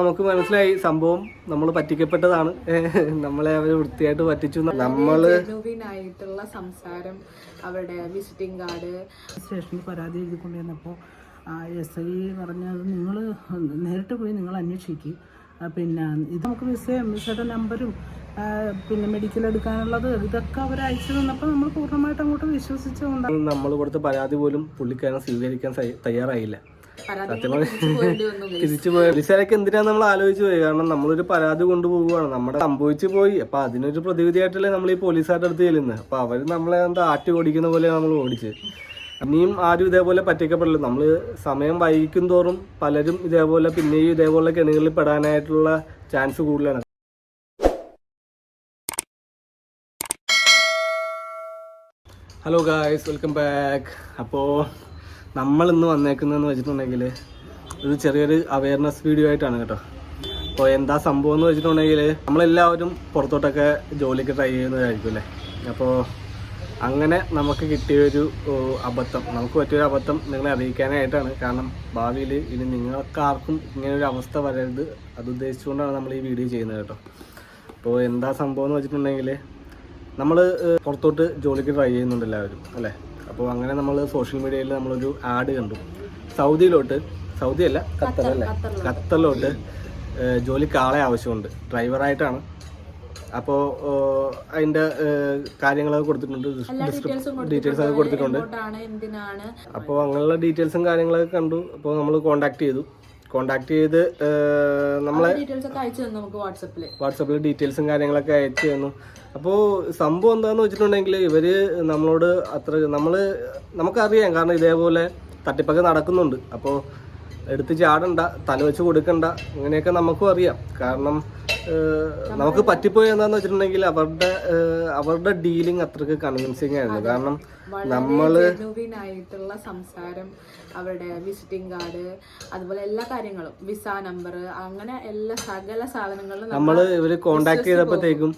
നമുക്ക് മനസ്സിലായി സംഭവം നമ്മൾ പറ്റിക്കപ്പെട്ടതാണ്. നമ്മളെ അവർ വൃത്തിയായിട്ട് പറ്റിച്ചു നമ്മൾ ആയിട്ടുള്ള സംസാരം അവരുടെ വിസിറ്റിംഗ് കാർഡ് സ്റ്റേഷനിൽ പരാതി എഴുതി കൊണ്ടുവന്നപ്പോൾ എസ് ഐ പറഞ്ഞത് നിങ്ങൾ നേരിട്ട് പോയി നിങ്ങൾ അന്വേഷിക്കും. പിന്നെ ഇത് നമുക്ക് മിസ് വിസയുടെ നമ്പരും ആ, പിന്നെ മെഡിക്കൽ എടുക്കാനുള്ളത് ഇതൊക്കെ അവർ അയച്ചു തന്നപ്പോൾ നമ്മൾ പൂർണമായിട്ട് അങ്ങോട്ട് വിശ്വസിച്ചുകൊണ്ടാണ് നമ്മൾ കൊടുത്ത പരാതി പോലും പുള്ളിക്കാരൻ സ്വീകരിക്കാൻ തയ്യാറായില്ല. തിരിച്ചു പോയി എന്തിനാ നമ്മൾ ആലോചിച്ചു പോയി? കാരണം നമ്മളൊരു പരാതി കൊണ്ടുപോവുകയാണ്. നമ്മുടെ സംഭവിച്ചു പോയി. അപ്പൊ അതിനൊരു പ്രതിവിധിയായിട്ടല്ലേ നമ്മൾ ഈ പോലീസുകാരുടെ അടുത്ത് ചെല്ലുന്നത് അപ്പൊ അവർ നമ്മളെ എന്താ ആട്ടി ഓടിക്കുന്ന പോലെ നമ്മൾ ഓടിച്ച്. ഇനിയും ആരും ഇതേപോലെ പറ്റിക്കപ്പെടില്ല. നമ്മൾ സമയം വൈകിക്കും തോറും പലരും ഇതേപോലെ പിന്നെയും ഇതേപോലെ കെണികളിൽ പെടാനായിട്ടുള്ള ചാൻസ് കൂടുതലാണ്. ഹലോ ഗായ്സ് വെൽക്കം ബാക്ക് അപ്പോൾ നമ്മൾ ഇന്ന് വന്നേക്കുന്നതെന്ന് വെച്ചിട്ടുണ്ടെങ്കിൽ ഒരു ചെറിയൊരു അവയർനെസ് വീഡിയോ ആയിട്ടാണ് കേട്ടോ. അപ്പോൾ എന്താ സംഭവം എന്ന് വെച്ചിട്ടുണ്ടെങ്കിൽ നമ്മളെല്ലാവരും പുറത്തോട്ടൊക്കെ ജോലിക്ക് ട്രൈ ചെയ്യുന്നതായിരിക്കും അല്ലേ? അപ്പോൾ അങ്ങനെ നമുക്ക് കിട്ടിയൊരു അബദ്ധം. നമുക്ക് പറ്റിയൊരു അബദ്ധം നിങ്ങളെ അറിയിക്കാനായിട്ടാണ്. കാരണം ഭാവിയിൽ ഇനി നിങ്ങൾക്കാർക്കും ഇങ്ങനൊരു അവസ്ഥ വരരുത്. അത് ഉദ്ദേശിച്ചുകൊണ്ടാണ് നമ്മൾ ഈ വീഡിയോ ചെയ്യുന്നത് കേട്ടോ. അപ്പോൾ എന്താ സംഭവം എന്ന് വെച്ചിട്ടുണ്ടെങ്കിൽ നമ്മൾ പുറത്തോട്ട് ജോലിക്ക് ട്രൈ ചെയ്യുന്നുണ്ട് എല്ലാവരും അല്ലേ? അപ്പോൾ അങ്ങനെ നമ്മൾ സോഷ്യൽ മീഡിയയിൽ നമ്മളൊരു ആഡ് കണ്ടു. സൗദിയിലോട്ട് സൗദി അല്ല ഖത്തർ ഖത്തറല്ലേ ഖത്തറിലോട്ട് ജോലിക്ക് ആളെ ആവശ്യമുണ്ട്. ഡ്രൈവറായിട്ടാണ് അപ്പോൾ അതിന്റെ കാര്യങ്ങളൊക്കെ കൊടുത്തിട്ടുണ്ട്. ഡീറ്റെയിൽസ് ഒക്കെ കൊടുത്തിട്ടുണ്ട്. അപ്പോൾ അങ്ങനെയുള്ള ഡീറ്റെയിൽസും കാര്യങ്ങളൊക്കെ കണ്ടു. അപ്പോൾ നമ്മൾ കോണ്ടാക്ട് ചെയ്തു. കോണ്ടാക്ട് ചെയ്ത് നമ്മളെ വാട്സപ്പിൽ ഡീറ്റെയിൽസും കാര്യങ്ങളൊക്കെ അയച്ചു തന്നു. അപ്പോൾ സംഭവം എന്താണെന്ന് വെച്ചിട്ടുണ്ടെങ്കിൽ ഇവർ നമ്മളോട് അത്ര നമ്മൾ നമുക്കറിയാം. കാരണം ഇതേപോലെ തട്ടിപ്പൊക്കെ നടക്കുന്നുണ്ട്. അപ്പോൾ എടുത്ത് ചാടണ്ട തല വെച്ച് കൊടുക്കണ്ട അങ്ങനെയൊക്കെ നമുക്കും അറിയാം. കാരണം നമുക്ക് പറ്റിപ്പോയി എന്താന്ന് വെച്ചിട്ടുണ്ടെങ്കിൽ അവരുടെ അവരുടെ ഡീലിംഗ് അത്രയ്ക്ക് കൺവിൻസിങ് ആയിരുന്നു. കാരണം നമ്മൾ ആയിട്ടുള്ള സംസാരം അവരുടെ വിസിറ്റിംഗ് കാർഡ് അതുപോലെ എല്ലാ കാര്യങ്ങളും വിസ നമ്പർ അങ്ങനെ എല്ലാ സകല സാധനങ്ങളും നമ്മൾ ഇവർ കോണ്ടാക്ട് ചെയ്തപ്പോഴത്തേക്കും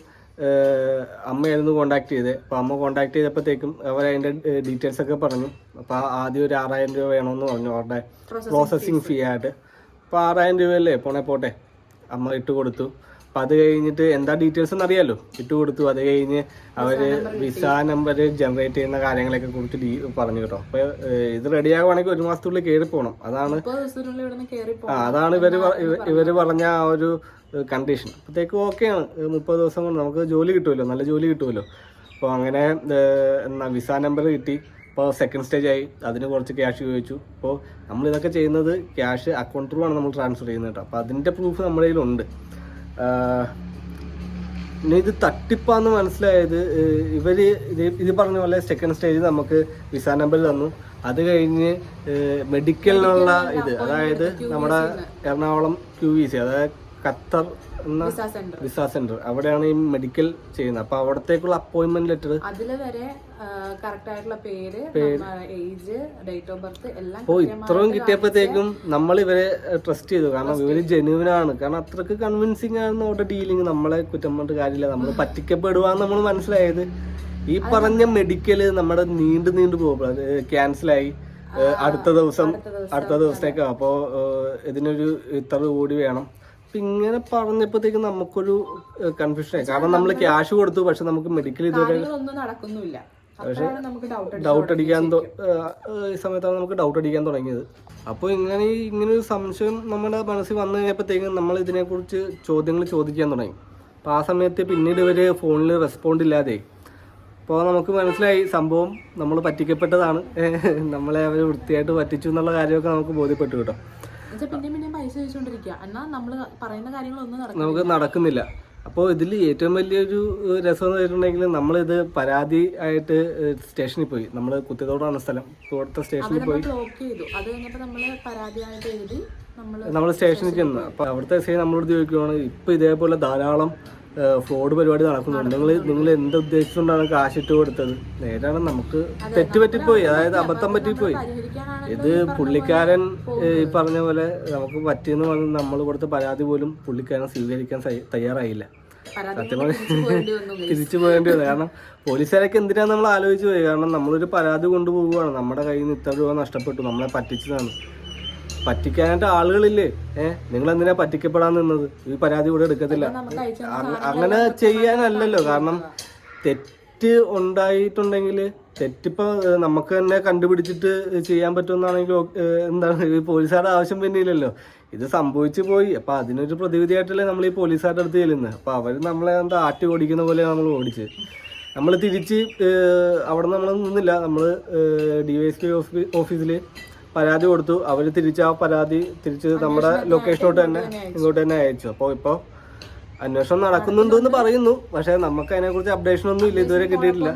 അമ്മയായിരുന്നു കോണ്ടാക്ട് ചെയ്തത് അപ്പോൾ അമ്മ കോണ്ടാക്ട് ചെയ്തപ്പോഴത്തേക്കും അവർ അതിന്റെ ഡീറ്റെയിൽസ് ഒക്കെ പറഞ്ഞു. അപ്പോൾ ആദ്യം ഒരു ആറായിരം രൂപ വേണമെന്ന് പറഞ്ഞു അവരുടെ പ്രോസസ്സിങ് ഫീ ആയിട്ട്. അപ്പോൾ ആറായിരം രൂപയല്ലേ? പോണേ പോട്ടെ. അമ്മ ഇട്ട് കൊടുത്തു. അപ്പം അത് കഴിഞ്ഞിട്ട് എന്താ ഡീറ്റെയിൽസ് എന്ന് അറിയാലോ? ഇട്ട് കൊടുത്തു. അത് കഴിഞ്ഞ് അവർ വിസ നമ്പർ ജനറേറ്റ് ചെയ്യുന്ന കാര്യങ്ങളൊക്കെ കുറിച്ച് ഡീ പറഞ്ഞു കേട്ടോ. അപ്പോൾ ഇത് റെഡി ആകുവാണെങ്കിൽ ഒരു മാസത്തിനുള്ളിൽ കയറി പോകണം അതാണ് അതാണ് ഇവർ ഇവർ പറഞ്ഞ ആ ഒരു കണ്ടീഷൻ അപ്പോഴത്തേക്ക് ഓക്കെയാണ് മുപ്പത് ദിവസം കൊണ്ട് നമുക്ക് ജോലി കിട്ടുമല്ലോ. നല്ല ജോലി കിട്ടുമല്ലോ. അപ്പോൾ അങ്ങനെ എന്നാ വിസ നമ്പർ കിട്ടി. ഇപ്പോൾ സെക്കൻഡ് സ്റ്റേജ് ആയി. അതിന് കുറച്ച് ക്യാഷ് ചോദിച്ചു അപ്പോൾ നമ്മൾ ഇതൊക്കെ ചെയ്യുന്നത് ക്യാഷ് അക്കൗണ്ട് ത്രൂ ആണ് നമ്മൾ ട്രാൻസ്ഫർ ചെയ്യുന്നത് കേട്ടോ. അപ്പോൾ അതിന്റെ പ്രൂഫ് നമ്മുടെ കയ്യിലുണ്ട് പിന്നെ ഇത് തട്ടിപ്പാന്ന് മനസ്സിലായത് ഇവർ ഇത് ഇത് പറഞ്ഞ പോലെ സെക്കൻഡ് സ്റ്റേജ് നമുക്ക് വിസ നമ്പർ തന്നു. അത് കഴിഞ്ഞ് മെഡിക്കലിനുള്ള ഇത് അതായത് നമ്മുടെ എറണാകുളം ക്യു വി സി അതായത് ഖത്തർ എന്ന വിസ സെന്റർ. അവിടെയാണ് ഈ മെഡിക്കൽ ചെയ്യുന്നത്. അപ്പൊ അവിടത്തേക്കുള്ള അപ്പോയിന്റ്മെന്റ് ലെറ്റർ അതിൽ വരെ കറക്റ്റ് ആയിട്ടുള്ള പേര് ഏജ് ഡേറ്റ് ഓഫ് ബർത്ത് എല്ലാം ഇത്രയും കിട്ടിയപ്പോഴത്തേക്കും നമ്മൾ ഇവരെ ട്രസ്റ്റ് ചെയ്തു. കാരണം ഇവർ ജെന്യൂൻ ആണ്. കാരണം അത്രയ്ക്ക് കൺവിൻസിങ് ആണ് അവരുടെ ഡീലിങ് നമ്മളെ കുറ്റം പറഞ്ഞിട്ട് കാര്യമില്ല. നമ്മൾ പറ്റിക്കപ്പെടുവാന്ന് നമ്മൾ മനസ്സിലായത്. ഈ പറഞ്ഞ മെഡിക്കൽ നമ്മുടെ നീണ്ടു നീണ്ടു പോകും ക്യാൻസലായി അടുത്ത ദിവസം അടുത്ത ദിവസത്തേക്കാണ് അപ്പോൾ ഇതിനൊരു ഇത്ര കൂടി വേണം. അപ്പൊ ഇങ്ങനെ പറഞ്ഞപ്പോഴത്തേക്ക് നമുക്കൊരു കൺഫ്യൂഷൻ ആയി. കാരണം നമ്മൾ ക്യാഷ് കൊടുത്തു പക്ഷെ നമുക്ക് മെഡിക്കൽ ഇതുവരെ നടക്കുന്നില്ല. അപ്പോഴാണ് നമുക്ക് ഡൗട്ട് അടിക്കാൻ ഈ സമയത്താണ് നമുക്ക് ഡൗട്ട് അടിക്കാൻ തുടങ്ങിയത്. അപ്പോൾ ഇങ്ങനെ ഇങ്ങനെ ഒരു സംശയം നമ്മുടെ മനസ്സിൽ വന്നു കഴിഞ്ഞപ്പോഴത്തേക്കും നമ്മൾ ഇതിനെക്കുറിച്ച് ചോദ്യങ്ങൾ ചോദിക്കാൻ തുടങ്ങി. അപ്പോൾ ആ സമയത്ത് പിന്നീട് ഇവർ ഫോണിൽ റെസ്പോണ്ട് ഇല്ലാതെ. അപ്പോൾ നമുക്ക് മനസ്സിലായി സംഭവം നമ്മൾ പറ്റിക്കപ്പെട്ടതാണ്. നമ്മളെ അവർ വൃത്തിയായിട്ട് പറ്റിച്ചു എന്നുള്ള കാര്യമൊക്കെ നമുക്ക് ബോധ്യപ്പെട്ടു കേട്ടോ. പിന്നെ പിന്നെ പൈസ നമ്മൾ പറയുന്ന കാര്യങ്ങളൊന്നും നമുക്ക് നടക്കുന്നില്ല. അപ്പോൾ ഇതിൽ ഏറ്റവും വലിയൊരു രസം എന്ന് വെച്ചിട്ടുണ്ടെങ്കിൽ നമ്മളിത് പരാതി ആയിട്ട് സ്റ്റേഷനിൽ പോയി. നമ്മൾ കുത്തിയതോടാണ് സ്ഥലം. ഇവിടുത്തെ സ്റ്റേഷനിൽ പോയി. നമ്മൾ സ്റ്റേഷനിൽ ചെന്ന്. അപ്പോൾ അവിടുത്തെ എസ് ഐ നമ്മളോട് ചോദിക്കുവാണ് ഇപ്പോൾ ഇതേപോലെ ധാരാളം ഫ്രോഡ് പരിപാടി നടക്കുന്നുണ്ട് നിങ്ങൾ നിങ്ങൾ എന്ത് ഉദ്ദേശിച്ചുകൊണ്ടാണ് കാശ് ഇട്ട് കൊടുത്തത്? നേരാണ് നമുക്ക് തെറ്റ് പറ്റിപ്പോയി അതായത് അബദ്ധം പറ്റിപ്പോയി. ഇത് പുള്ളിക്കാരൻ ഈ പറഞ്ഞ പോലെ നമുക്ക് പറ്റിയെന്ന് പറഞ്ഞ് നമ്മൾ കൊടുത്ത പരാതി പോലും പുള്ളിക്കാരൻ സ്വീകരിക്കാൻ തയ്യാറായില്ല. സത്യം തിരിച്ചു പോകേണ്ടി വന്നു കാരണം പോലീസുകാരൊക്കെ എന്തിനാ നമ്മൾ ആലോചിച്ച് പോയി കാരണം നമ്മളൊരു പരാതി കൊണ്ടുപോവുകയാണ് നമ്മുടെ കയ്യിൽ നിന്ന് ഇത്ര രൂപ നഷ്ടപ്പെട്ടു. നമ്മളെ പറ്റിച്ചതാണ്. പറ്റിക്കാനായിട്ട് ആളുകളില്ലേ? ഏഹ് നിങ്ങൾ എന്തിനാ പറ്റിക്കപ്പെടാൻ നിന്നത്? ഈ പരാതി ഇവിടെ എടുക്കത്തില്ല. അങ്ങനെ ചെയ്യാനല്ലല്ലോ. കാരണം തെറ്റ് ഉണ്ടായിട്ടുണ്ടെങ്കിൽ തെറ്റിപ്പോ നമുക്ക് തന്നെ കണ്ടുപിടിച്ചിട്ട് ചെയ്യാൻ പറ്റുമെന്നാണെങ്കിൽ എന്താണ്? ഈ പോലീസുകാരുടെ ആവശ്യം പിന്നെ ഇല്ലല്ലോ ഇത് സംഭവിച്ചു പോയി. അപ്പൊ അതിനൊരു പ്രതിവിധിയായിട്ടല്ലേ നമ്മൾ ഈ പോലീസുകാരുടെ അടുത്ത് ചെല്ലുന്നത് അപ്പൊ അവർ നമ്മളെ എന്താ ആട്ടി ഓടിക്കുന്ന പോലെ നമ്മൾ ഓടിച്ച്. നമ്മൾ തിരിച്ച് അവിടെ നമ്മൾ നിന്നില്ല. നമ്മൾ ഡി വൈ എസ് പി ഓഫീസിൽ പരാതി കൊടുത്തു. അവർ തിരിച്ച് ആ പരാതി തിരിച്ച് നമ്മുടെ ലൊക്കേഷനോട്ട് തന്നെ ഇങ്ങോട്ട് തന്നെ അയച്ചു. അപ്പോൾ ഇപ്പോൾ അന്വേഷണം നടക്കുന്നുണ്ട് എന്ന് പറയുന്നു. പക്ഷെ നമുക്ക് അതിനെക്കുറിച്ച് അപ്ഡേഷൻ ഒന്നും ഇല്ല. ഇതുവരെ കിട്ടിയിട്ടില്ല.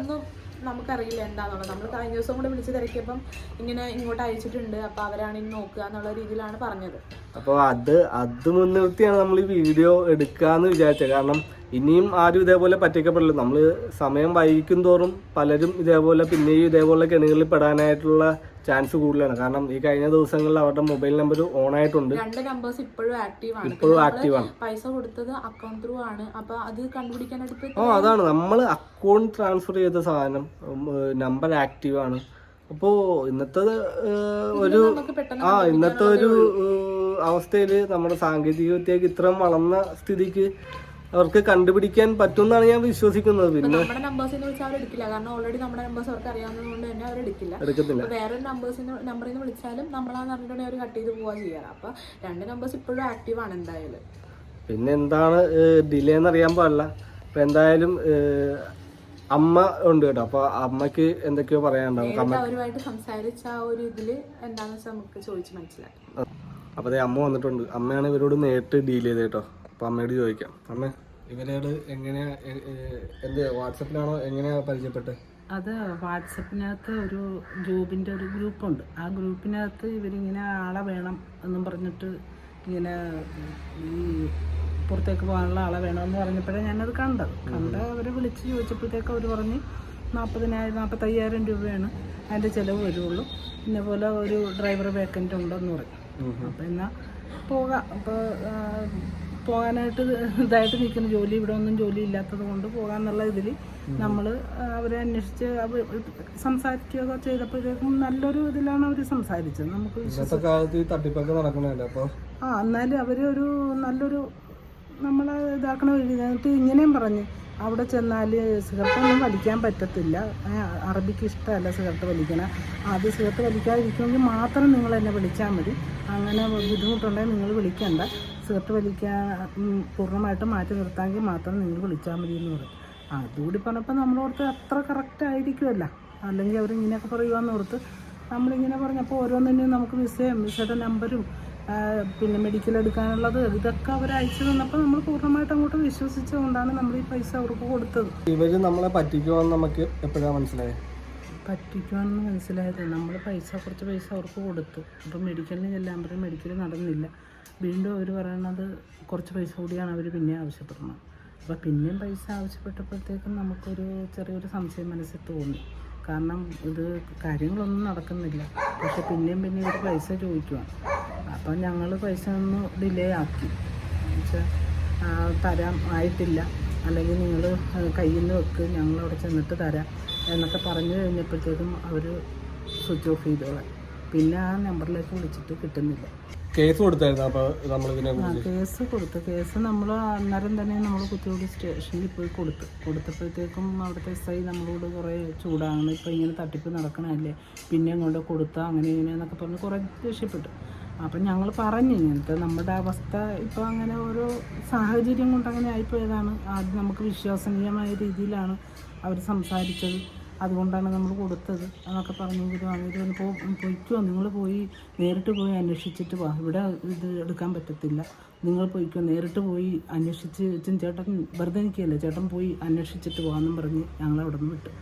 നമുക്കറിയില്ല എന്താണെന്നുള്ളത് നമ്മൾ കഴിഞ്ഞ ദിവസം കൂടെ വിളിച്ച് തിരക്കിയപ്പം ഇങ്ങനെ ഇങ്ങോട്ട് അയച്ചിട്ടുണ്ട്. അപ്പൊ അവരാണ് ഇനി നോക്കുക എന്നുള്ള രീതിയിലാണ് പറഞ്ഞത്. അപ്പോൾ അത് അത് മുൻനിർത്തിയാണ് നമ്മൾ ഈ വീഡിയോ എടുക്കാന്ന് വിചാരിച്ചത്. കാരണം ഇനിയും ആരും ഇതേപോലെ പറ്റിക്കപ്പെടില്ല. നമ്മൾ സമയം വൈകിക്കും തോറും പലരും ഇതേപോലെ പിന്നെയും ഇതേപോലെ കെണികളിൽ പെടാനായിട്ടുള്ള ചാൻസ് കൂടുതലാണ്. കാരണം ഈ കഴിഞ്ഞ ദിവസങ്ങളിൽ അവരുടെ മൊബൈൽ നമ്പർ ഓൺ ആയിട്ടുണ്ട് രണ്ട് നമ്പേഴ്സ് ഇപ്പോഴും ആക്റ്റീവ് ആണ്. ഇപ്പോഴും പൈസ കൊടുത്തത് അക്കൗണ്ട് ത്രൂ ആണ്. അപ്പൊ അത് കണ്ടുപിടിക്കാനായിട്ട് ഓ അതാണ്. നമ്മൾ അക്കൗണ്ട് ട്രാൻസ്ഫർ ചെയ്ത സാധനം നമ്പർ ആക്റ്റീവ് ആണ്. അപ്പോ ഇന്നത്തെ ഒരു ആ ഇന്നത്തെ ഒരു അവസ്ഥയിൽ നമ്മുടെ സാങ്കേതിക വിദ്യക്ക് ഇത്രയും വളർന്ന സ്ഥിതിക്ക് അവർക്ക് കണ്ടുപിടിക്കാൻ പറ്റുമെന്നാണ് ഞാൻ വിശ്വസിക്കുന്നത്. പിന്നെ നമ്മുടെ നമ്പേഴ്സിനെ വിളിച്ചാൽ അവർ എടുക്കില്ല. കാരണം ഓൾറെഡി നമ്മുടെ നമ്പേഴ്സ് അവർക്ക് തന്നെ അവർ എടുക്കില്ല. എടുക്കത്തില്ല. വേറെ വേറൊരു നമ്പേഴ്സിന് നമ്പറിൽ നിന്ന് വിളിച്ചാലും അവർ കട്ട് ചെയ്ത് പോവാ ചെയ്യാറ് അപ്പൊ രണ്ട് നമ്പേഴ്സ് ഇപ്പോഴും ആക്റ്റീവ് ആണ് എന്തായാലും. പിന്നെ എന്താണ് ഡിലേ എന്ന് അറിയാൻ പാടില്ല. അപ്പൊ എന്തായാലും അമ്മ ഉണ്ട് കേട്ടോ. അപ്പൊ അമ്മയ്ക്ക് എന്തൊക്കെയോ പറയാനുണ്ടാവും. അവരുമായിട്ട് സംസാരിച്ച ആ ഒരു ഇതിൽ എന്താണെന്ന് വെച്ചാൽ നമുക്ക് ചോദിച്ച് മനസ്സിലാക്കാം. അപ്പൊ അമ്മ വന്നിട്ടുണ്ട്. അമ്മയാണ് ഇവരോട് നേരിട്ട് ഡീൽ ചെയ്തത് കേട്ടോ. അപ്പോൾ അമ്മയോട് ചോദിക്കാം. അമ്മ ഇവരോട് എങ്ങനെയാ എന്ത് വാട്സപ്പിലാണോ എങ്ങനെയാ പരിചയപ്പെട്ടത് അത് വാട്സപ്പിനകത്ത് ഒരു ഗ്രൂപ്പിന്റെ ഒരു ഗ്രൂപ്പുണ്ട്. ആ ഗ്രൂപ്പിനകത്ത് ഇവരിങ്ങനെ ആളെ വേണം എന്നും പറഞ്ഞിട്ട് ഇങ്ങനെ ഈ പുറത്തേക്ക് പോകാനുള്ള ആളെ വേണമെന്ന് പറഞ്ഞപ്പോഴേ ഞാനത് കണ്ടത്. കണ്ട് അവരെ വിളിച്ച് ചോദിച്ചപ്പോഴത്തേക്ക് അവർ പറഞ്ഞ് നാൽപ്പതിനായിരം നാൽപ്പത്തയ്യായിരം രൂപയാണ് അതിന്റെ ചിലവ് വരുള്ളൂ. പിന്നെ പോലെ ഒരു ഡ്രൈവർ വേക്കന്റ് ഉണ്ടെന്ന് പറയും അപ്പോൾ എന്നാൽ പോകാം. അപ്പോൾ പോകാനായിട്ട് ഇതായിട്ട് നിൽക്കുന്ന. ജോലി ഇവിടെ ഒന്നും ജോലി ഇല്ലാത്തത് കൊണ്ട് പോകാന്നുള്ള ഇതിൽ നമ്മൾ അവരെ അന്വേഷിച്ച് അവർ സംസാരിക്കുകയൊക്കെ ചെയ്തപ്പോഴേക്കും നല്ലൊരു ഇതിലാണ് അവർ സംസാരിച്ചത്. നമുക്ക് കാലത്ത് തട്ടിപ്പൊക്കെ നടക്കണല്ലോ അപ്പോൾ ആ എന്നാലും അവരൊരു നല്ലൊരു നമ്മളെ ഇതാക്കണ എന്നിട്ട് ഇങ്ങനെയും പറഞ്ഞ് അവിടെ ചെന്നാൽ സിഗരറ്റൊന്നും വലിക്കാൻ പറ്റത്തില്ല. അറബിക്ക് ഇഷ്ടമല്ല സിഗരറ്റ് വലിക്കണം. അത് സിഗരറ്റ് വലിക്കാതിരിക്കുമെങ്കിൽ മാത്രം നിങ്ങൾ എന്നെ വിളിച്ചാൽ മതി. അങ്ങനെ ബുദ്ധിമുട്ടുണ്ടെങ്കിൽ നിങ്ങൾ വിളിക്കണ്ട. സിഗരറ്റ് വലിക്കാൻ പൂർണമായിട്ടും മാറ്റി നിർത്താമെങ്കിൽ മാത്രം നിങ്ങൾ വിളിച്ചാൽ മതി എന്ന് പറയും അതുകൂടി പറഞ്ഞപ്പോൾ നമ്മളോർത്ത് അത്ര കറക്റ്റ് ആയിരിക്കുമല്ല. അല്ലെങ്കിൽ അവരിങ്ങനെയൊക്കെ പറയുവാന്ന് ഓർത്ത് നമ്മളിങ്ങനെ പറഞ്ഞപ്പോൾ ഓരോന്നിനും നമുക്ക് വിസയും വിസയുടെ നമ്പരും പിന്നെ മെഡിക്കൽ എടുക്കാനുള്ളത് ഇതൊക്കെ അവർ അയച്ചു തന്നപ്പോൾ നമ്മൾ പൂർണമായിട്ട് അങ്ങോട്ട് വിശ്വസിച്ചുകൊണ്ടാണ് നമ്മൾ ഈ പൈസ അവർക്ക് കൊടുത്തത്. ഇവർ നമ്മളെ പറ്റിക്കുമെന്ന് നമുക്ക് എപ്പോഴാണ് മനസ്സിലായത്? പറ്റിക്കുവാണെന്ന് മനസ്സിലായത്. നമ്മൾ പൈസ കുറച്ച് പൈസ അവർക്ക് കൊടുത്തു. അപ്പോൾ മെഡിക്കലിന് ചെല്ലാൻ പറയും മെഡിക്കൽ നടന്നില്ല. വീണ്ടും അവർ പറയണത് കുറച്ച് പൈസ കൂടിയാണ് അവർ പിന്നെ ആവശ്യപ്പെടുന്നത് അപ്പോൾ പിന്നെയും പൈസ ആവശ്യപ്പെട്ടപ്പോഴത്തേക്കും നമുക്കൊരു ചെറിയൊരു സംശയം മനസ്സിൽ തോന്നി. കാരണം ഇത് കാര്യങ്ങളൊന്നും നടക്കുന്നില്ല. പക്ഷെ പിന്നെയും പിന്നെ ഇവർ പൈസ ചോദിക്കുവാണ് അപ്പോൾ ഞങ്ങൾ പൈസ ഒന്ന് ഡിലേ ആക്കി. എന്നുവെച്ചാൽ തരാൻ ആയിട്ടില്ല. അല്ലെങ്കിൽ നിങ്ങൾ കയ്യിൽ നിന്ന് വെക്ക് ഞങ്ങൾ അവിടെ ചെന്നിട്ട് തരാം എന്നൊക്കെ പറഞ്ഞു കഴിഞ്ഞപ്പോഴത്തേക്കും അവർ സ്വിച്ച് ഓഫ് ചെയ്തോളാം പിന്നെ ആ നമ്പറിലേക്ക് വിളിച്ചിട്ട് കിട്ടുന്നില്ല. കേസ് കൊടുത്തായിരുന്നു അപ്പോൾ ആ കേസ് കൊടുത്തു. കേസ് നമ്മൾ അന്നേരം തന്നെ നമ്മൾ കുത്തിയോടി സ്റ്റേഷനിൽ പോയി കൊടുത്തു. കൊടുത്തപ്പോഴത്തേക്കും അവിടുത്തെ എസ് ഐ നമ്മളോട് കുറേ ചൂടാണ്. ഇപ്പോൾ ഇങ്ങനെ തട്ടിപ്പ് നടക്കണമല്ലേ പിന്നെ അങ്ങോട്ട് കൊടുത്താൽ അങ്ങനെ ഇങ്ങനെ എന്നൊക്കെ പറഞ്ഞ് കുറേ ദേഷ്യപ്പെട്ടു. അപ്പം ഞങ്ങൾ പറഞ്ഞു ഇങ്ങനത്തെ നമ്മുടെ അവസ്ഥ ഇപ്പോൾ അങ്ങനെ ഓരോ സാഹചര്യം കൊണ്ട് അങ്ങനെ ആയിപ്പോയതാണ്. ആദ്യം നമുക്ക് വിശ്വസനീയമായ രീതിയിലാണ് അവർ സംസാരിച്ചത്. അതുകൊണ്ടാണ് നമ്മൾ കൊടുത്തത് എന്നൊക്കെ പറഞ്ഞെങ്കിലും അവർ പൊയ്ക്കോ നിങ്ങൾ പോയി നേരിട്ട് പോയി അന്വേഷിച്ചിട്ട് വാ. ഇവിടെ ഇത് എടുക്കാൻ പറ്റത്തില്ല. നിങ്ങൾ പോയിക്കോ നേരിട്ട് പോയി അന്വേഷിച്ച് ചേട്ടൻ വെറുതെ നിൽക്കുകയല്ലേ? ചേട്ടൻ പോയി അന്വേഷിച്ചിട്ട് പോകാമെന്നും പറഞ്ഞ് ഞങ്ങൾ അവിടെ നിന്ന് വിട്ടു.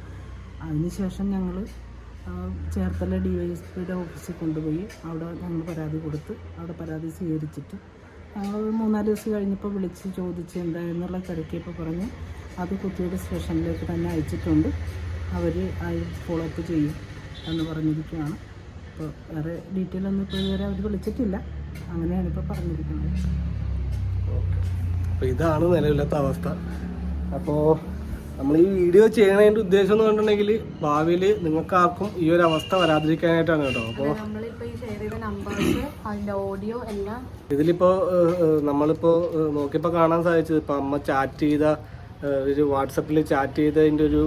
അതിനുശേഷം ഞങ്ങൾ ചേർത്തല ഡി വൈ എസ് പിയുടെ ഓഫീസിൽ കൊണ്ടുപോയി അവിടെ ഞങ്ങൾ പരാതി കൊടുത്ത് അവിടെ പരാതി സ്വീകരിച്ചിട്ട് ഞങ്ങൾ മൂന്നാൽ ദിവസം കഴിഞ്ഞപ്പോൾ വിളിച്ച് ചോദിച്ച് എന്തായിരുന്നുള്ള തിരക്കിയപ്പോൾ പറഞ്ഞ് അത് കുത്തിയുടെ സ്റ്റേഷനിലേക്ക് തന്നെ അയച്ചിട്ടുണ്ട്. അവർ ഫോളോ അപ്പ് ചെയ്യും എന്ന് പറഞ്ഞിരിക്കുകയാണ്. അപ്പോൾ വേറെ ഡീറ്റെയിൽ ഒന്നും ഇപ്പോൾ ഇതുവരെ അവർ വിളിച്ചിട്ടില്ല. അങ്ങനെയാണ് ഇപ്പോൾ പറഞ്ഞിരിക്കുന്നത്. അപ്പോൾ ഇതാണ് നിലവിലത്തെ അവസ്ഥ. അപ്പോൾ നമ്മൾ ഈ വീഡിയോ ചെയ്യണതിന്റെ ഉദ്ദേശം എന്ന് പറഞ്ഞിട്ടുണ്ടെങ്കിൽ ഭാവിയിൽ നിങ്ങൾക്ക് ആർക്കും ഈ ഒരു അവസ്ഥ വരാതിരിക്കാനായിട്ടാണ് കേട്ടോ. അപ്പോൾ നമ്മളിപ്പോ ഈ ഷെയർ നമ്പേഴ്സ് അതിന്റെ ഓഡിയോ എല്ലാം ഇതിലിപ്പോൾ നമ്മളിപ്പോൾ നോക്കിയപ്പോൾ കാണാൻ സാധിച്ചത് ഇപ്പം അമ്മ ചാറ്റ് ചെയ്ത ഒരു വാട്സപ്പിൽ ചാറ്റ് ചെയ്തതിന്റെ ഒരു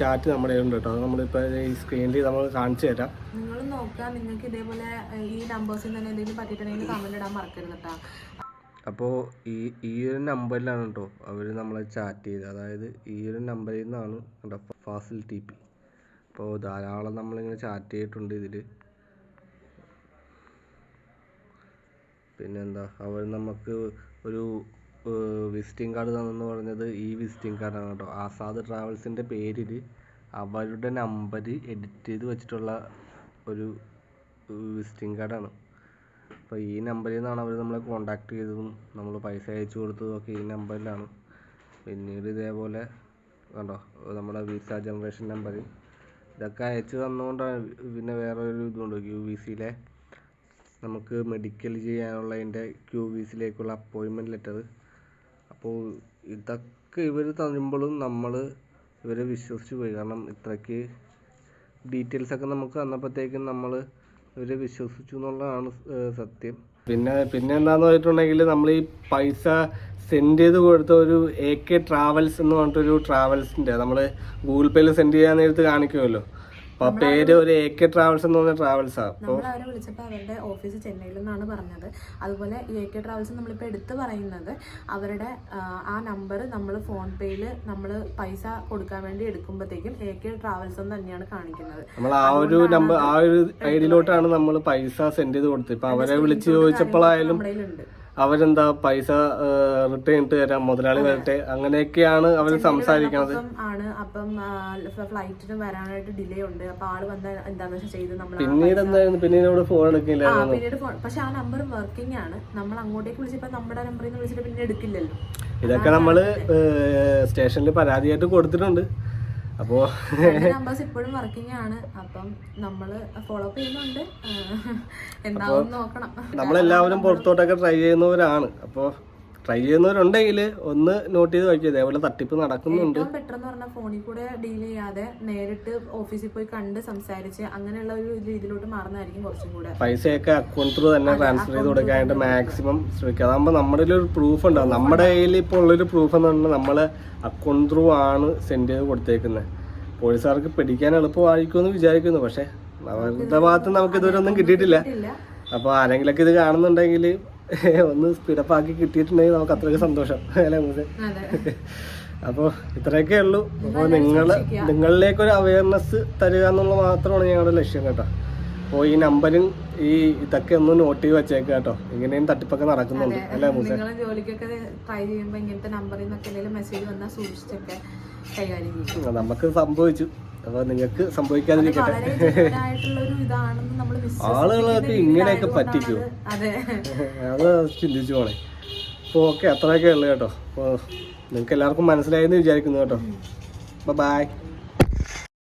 ചാറ്റ് നമ്മുടെ ഉണ്ട് കേട്ടോ. അത് നമ്മളിപ്പോൾ ഈ സ്ക്രീനിൽ നമ്മൾ കാണിച്ചു തരാം. നിങ്ങൾ നോക്കുക നിങ്ങൾക്ക് ഇതേപോലെ ഈ നമ്പേഴ്സിൽ തന്നെ എന്തെങ്കിലും പറ്റിയിട്ടുണ്ടെങ്കിൽ കമന്റ് ഇടാൻ മറക്കരുത് കേട്ടോ. അപ്പോൾ ഈ ഈ ഒരു നമ്പറിലാണ് കേട്ടോ അവർ നമ്മളെ ചാറ്റ് ചെയ്തത്. അതായത് ഈ ഒരു നമ്പറിൽ നിന്നാണ് കേട്ടോ ഫാസിൽ ടി പി അപ്പോൾ ധാരാളം നമ്മളിങ്ങനെ ചാറ്റ് ചെയ്തിട്ടുണ്ട് ഇതിൽ പിന്നെന്താ അവർ നമുക്ക് ഒരു വിസിറ്റിംഗ് കാർഡ് തന്നെന്ന് പറഞ്ഞത് ഈ വിസിറ്റിംഗ് കാർഡാണ് കേട്ടോ. ആസാദ് ട്രാവൽസിന്റെ പേരിൽ അവരുടെ നമ്പർ എഡിറ്റ് ചെയ്ത് വെച്ചിട്ടുള്ള ഒരു വിസിറ്റിംഗ് കാർഡാണ് അപ്പോൾ ഈ നമ്പറിൽ നിന്നാണ് അവർ നമ്മളെ കോണ്ടാക്ട് ചെയ്തതും നമ്മൾ പൈസ അയച്ചു കൊടുത്തതും ഒക്കെ ഈ നമ്പറിലാണ് പിന്നീട് ഇതേപോലെ കണ്ടോ നമ്മുടെ വിസ ജനറേഷൻ നമ്പർ ഇതൊക്കെ അയച്ചു തന്നുകൊണ്ടാണ് പിന്നെ വേറെ ഒരു ഇതുണ്ട് യു വി സിയിലെ നമുക്ക് മെഡിക്കൽ ചെയ്യാനുള്ളതിന്റെ ക്യു വി സിയിലേക്കുള്ള അപ്പോയിൻമെന്റ് ലെറ്റർ അപ്പോൾ ഇതൊക്കെ ഇവർ തരുമ്പോഴും നമ്മൾ ഇവരെ വിശ്വസിച്ച് പോയി. കാരണം ഇത്രയ്ക്ക് ഡീറ്റെയിൽസ് ഒക്കെ നമുക്ക് തന്നപ്പോഴത്തേക്കും നമ്മൾ ഇവരെ വിശ്വസിച്ചു എന്നുള്ളതാണ് സത്യം. പിന്നെ പിന്നെ എന്താന്ന് പറഞ്ഞിട്ടുണ്ടെങ്കിൽ നമ്മൾ ഈ പൈസ സെൻഡ് ചെയ്ത് കൊടുത്ത ഒരു എ കെ ട്രാവൽസ് എന്ന് പറഞ്ഞിട്ടൊരു ട്രാവൽസിന്റെ നമ്മൾ ഗൂഗിൾ പേയിൽ സെൻഡ് ചെയ്യാൻ നേരത്ത് കാണിക്കുമല്ലോ അപ്പോൾ ആ പേര് ഒരു എ കെ ട്രാവൽസ് എന്ന് പറഞ്ഞ ട്രാവൽസ് ആണ് നമ്മൾ അവരെ വിളിച്ചപ്പോൾ അവരുടെ ഓഫീസ് ചെന്നൈയിൽ നിന്നാണ് പറഞ്ഞത്. അതുപോലെ എ കെ ട്രാവൽസ് നമ്മളിപ്പോൾ എടുത്ത് പറയുന്നത് അവരുടെ ആ, ആ നമ്പർ നമ്മൾ ഫോൺ പേയിൽ നമ്മൾ പൈസ കൊടുക്കാൻ വേണ്ടി എടുക്കുമ്പോഴത്തേക്കും എ കെ ട്രാവൽസ് എന്ന് തന്നെയാണ് കാണിക്കുന്നത്. നമ്മൾ ആ ഒരു നമ്പർ ആ ഒരു ഐഡിയിലോട്ടാണ് നമ്മൾ പൈസ സെൻഡ് ചെയ്ത് കൊടുത്തത്. ഇപ്പൊ അവരെ വിളിച്ച് ചോദിച്ചപ്പോഴായാലും നമ്മുടെ കയ്യിലുണ്ട്. അവരെന്താ പൈസ റിട്ടേൺ ഇട്ട് തരാം മുതലാളി വരട്ടെ അങ്ങനെയൊക്കെയാണ് അവർ സംസാരിക്കുന്നത്. അപ്പം ആണ് അപ്പം ഫ്ലൈറ്റിന് വരാനായിട്ട് ഡിലേ ഉണ്ട്. അപ്പൊ ആൾ വന്ന എന്താന്ന് വെച്ചാൽ ചെയ്ത് നമ്മൾ പിന്നീട് എന്തായിരുന്നു? പിന്നീട് അവിടെ ഫോൺ എടുക്കില്ല ആ പിന്നീട് ഫോൺ പക്ഷെ ആ നമ്പർ വർക്കിംഗ് ആണ്. നമ്മൾ അങ്ങോട്ടേക്ക് വിളിച്ചപ്പോ നമ്മുടെ നമ്പറിൽ നിന്ന് വിളിച്ചിട്ട് പിന്നെ എടുക്കില്ലല്ലോ. ഇതൊക്കെ നമ്മൾ സ്റ്റേഷനിൽ പരാതിയായിട്ട് കൊടുത്തിട്ടുണ്ട്. അപ്പോൾ നമ്പേഴ്സ് ഇപ്പോഴും വർക്കിംഗ് ആണ്. അപ്പം നമ്മൾ ഫോളോ അപ്പ് ചെയ്യുന്നുണ്ട്. ആ, എന്താവും നോക്കണം. നമ്മളെല്ലാവരും പുറത്തോട്ടൊക്കെ ട്രൈ ചെയ്യുന്നവരാണ്. അപ്പോൾ ട്രൈ ചെയ്യുന്നവരുണ്ടെങ്കിൽ ഒന്ന് നോട്ട് ചെയ്ത് വയ്ക്കുക ഇതേപോലെ തട്ടിപ്പ് നടക്കുന്നുണ്ട്. ഏറ്റവും ബെറ്റർ എന്ന് പറഞ്ഞാൽ ഫോണിൽ കൂടെ ഡീൽ ചെയ്യാതെ നേരിട്ട് ഓഫീസിൽ പോയി കണ്ട് സംസാരിച്ച് അങ്ങനെയുള്ള ഒരു രീതിയിലോട്ട് മാറുന്നതായിരിക്കും കുറച്ചും കൂടെ. പൈസയൊക്കെ അക്കൗണ്ട് ത്രൂ തന്നെ ട്രാൻസ്ഫർ ചെയ്ത് കൊടുക്കാനായിട്ട് മാക്സിമം ശ്രമിക്കുക. അതാകുമ്പോൾ നമ്മുടെ ഒരു പ്രൂഫ് ഉണ്ടാവും. നമ്മുടെ കയ്യിൽ ഇപ്പോൾ ഉള്ളൊരു പ്രൂഫ് എന്ന് പറഞ്ഞാൽ നമ്മൾ അക്കൗണ്ട് ത്രൂ ആണ് സെൻഡ് ചെയ്ത് കൊടുത്തേക്കുന്നത് പോലീസുകാർക്ക് പിടിക്കാൻ എളുപ്പമായിരിക്കും എന്ന് വിചാരിക്കുന്നു. പക്ഷേ അവരുടെ ഭാഗത്ത് നമുക്ക് ഇതുവരെ ഒന്നും കിട്ടിയിട്ടില്ല. അപ്പോൾ ആരെങ്കിലൊക്കെ ഇത് കാണുന്നുണ്ടെങ്കിൽ ഒന്ന് സ്പീഡപ്പ് ആക്കി കിട്ടിയിട്ടുണ്ടെങ്കിൽ നമുക്ക് അത്രയ്ക്ക് സന്തോഷം. അല്ലേ മൂസേ? അപ്പോൾ ഇത്രയൊക്കെ ഉള്ളൂ. അപ്പോൾ നിങ്ങൾ നിങ്ങളിലേക്ക് ഒരു അവയർനെസ് തരിക എന്നുള്ള മാത്രമാണ് ഞങ്ങളുടെ ലക്ഷ്യം കേട്ടോ. അപ്പോൾ ഈ നമ്പരും ഈ ഇതൊക്കെ ഒന്ന് നോട്ട് ചെയ്ത് വെച്ചേക്കാം കേട്ടോ. ഇങ്ങനെയും തട്ടിപ്പൊക്കെ നടക്കുന്നുണ്ട്. അല്ലേ മൂസ? ജോലിക്കൊക്കെ ട്രൈ ചെയ്യുമ്പോൾ ഇങ്ങനത്തെ നമ്പറിൽ നിന്നൊക്കെ മെസ്സേജ് വന്നാൽ സൂക്ഷിച്ചൊക്കെ കൈകാര്യം ചെയ്യും. നമുക്ക് സംഭവിച്ചു. അപ്പോൾ നിങ്ങൾക്ക് സംഭവിക്കാതിരിക്കട്ടെ. ആളുകളൊക്കെ ഇങ്ങനെയൊക്കെ പറ്റിക്കൂ? അതെ. അത് ചിന്തിച്ചു പോണേ. അപ്പോൾ ഓക്കെ അത്രയൊക്കെ ഉള്ളു കേട്ടോ. അപ്പോൾ നിങ്ങൾക്ക് എല്ലാവർക്കും മനസ്സിലായെന്ന് വിചാരിക്കുന്നു കേട്ടോ. ബൈ